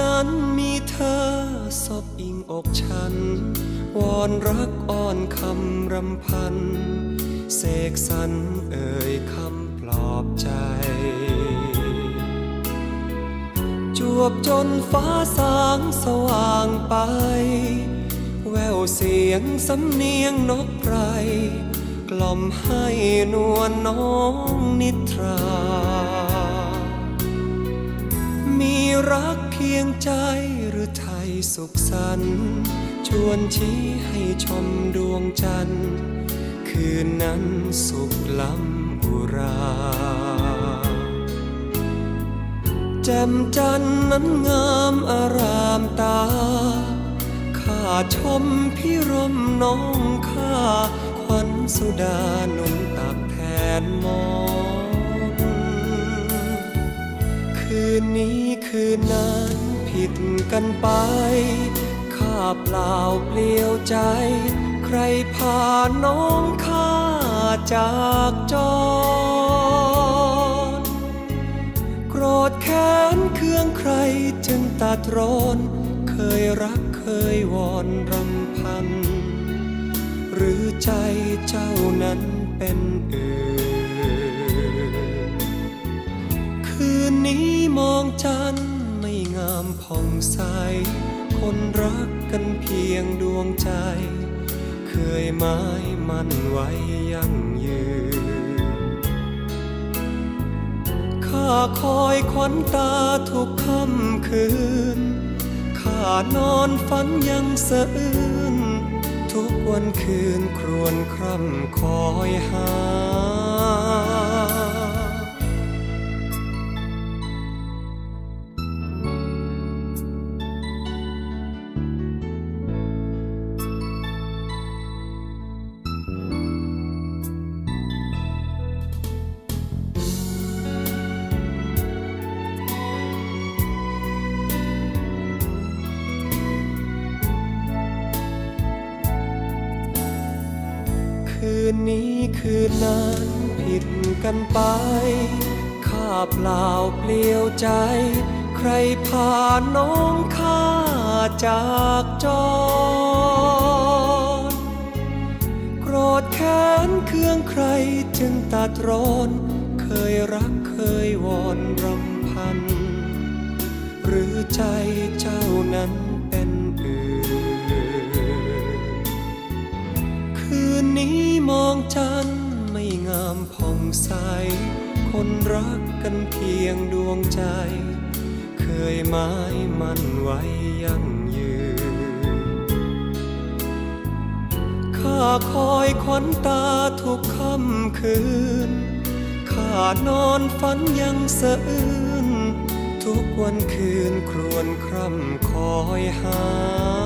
นั้นมีเธอศพอิงอกฉัน วอนรักอ่อนคำรำพัน เสกสรรเอ่ยคำปลอบใจ จวบจนฟ้าสางสว่างไป แววเสียงสำเนียงนกไพรกล่อมให้นวลน้องนิทรา พียงใจหรือไทยสุขสันต์ชวนชี้ให้ชมดวงจันทร์คืนนั้นสุขล้ำอุราแจ่มจันทร์นั้นงามอารามตา ข้าชมพิรมน้องข้าขวัญสุดาหนุนตักแทนมองคืนนี้คืนนั้น ดกันไป ข้าเปล่าเปลี่ยวใจ ใครพาน้องข้าจากจรโกรธแค้นเคืองใครจึงตัดรอนเคยรักเคยวอนรำพัน หรือใจเจ้านั้นเป็นอื่น คืนนี้มองจันทร์ามผ่องใส คนรักกันเพียงดวงใจ เคยหมายมันไว้ยั่งยืน ข้าคอยขวัญตาทุกค่ำคืน ข้านอนฝันยังสะอื้น ทุกวันคืนครวนคร่ำคอยหา คืนนี้คืนนั้นผิดกันไป ข้าเปล่าเปลี่ยวใจ ใครพาน้องข้าจากจรโกรธแค้นเครื่องใครจึงตัดร้อน เคยรักเคยวอนรำพัน หรือใจเจ้านั้น คนรักกันเพียงดวงใจ เคยหมายมันไว้ยั่งยืน ข้าคอยขวัญตาทุกค่ำคืน ข้านอนฝันยังสะอื้น ทุกวันคืนครวนคร่ำคอยหา